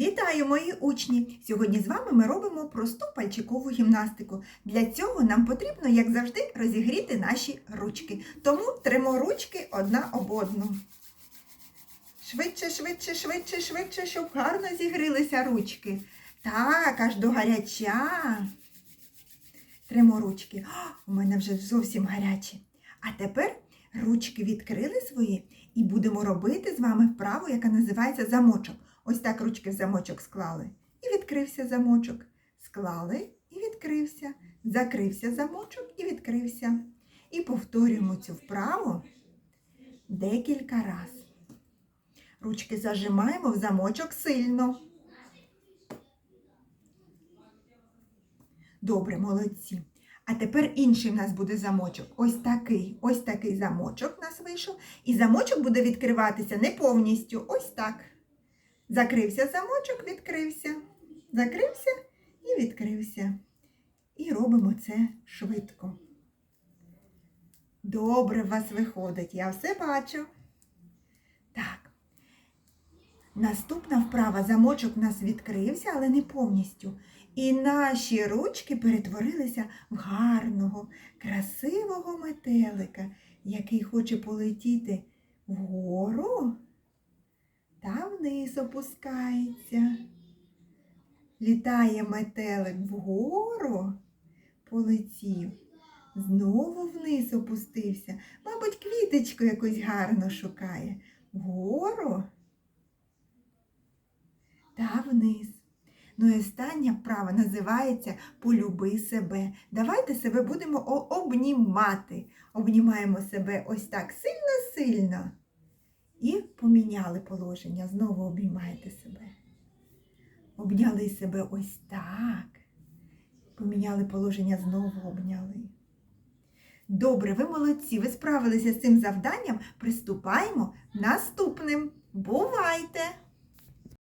Вітаю, мої учні! Сьогодні з вами ми робимо просту пальчикову гімнастику. Для цього нам потрібно, як завжди, розігріти наші ручки. Тому тримо ручки одна об одну. Швидше, швидше, швидше, швидше, щоб гарно зігрілися ручки. Так, аж до гаряча. Тримо ручки. О, у мене вже зовсім гарячі. А тепер ручки відкрили свої і будемо робити з вами вправу, яка називається замочок. Ось так ручки в замочок склали. І відкрився замочок. Склали і відкрився. Закрився замочок і відкрився. І повторюємо цю вправу декілька разів. Ручки зажимаємо в замочок сильно. Добре, молодці. А тепер інший в нас буде замочок. Ось такий, ось такий замочок в нас вийшов. І замочок буде відкриватися не повністю. Ось так. Закрився замочок, відкрився. Закрився і відкрився. І робимо це швидко. Добре у вас виходить, я все бачу. Так. Наступна вправа замочок у нас відкрився, але не повністю. І наші ручки перетворилися в гарного, красивого метелика, який хоче полетіти вгору та вниз опускається. Літає метелик вгору, полетів, знову вниз опустився. Мабуть, квіточку якусь гарно шукає. Вгору та вниз. Ну і остання вправа називається Полюби себе. Давайте себе будемо обнімати. Обнімаємо себе ось так сильно-сильно. І поміняли положення. Знову обіймаєте себе. Обняли себе ось так. Поміняли положення, знову обняли. Добре, ви молодці, ви справилися з цим завданням. Приступаємо наступним. Бувайте!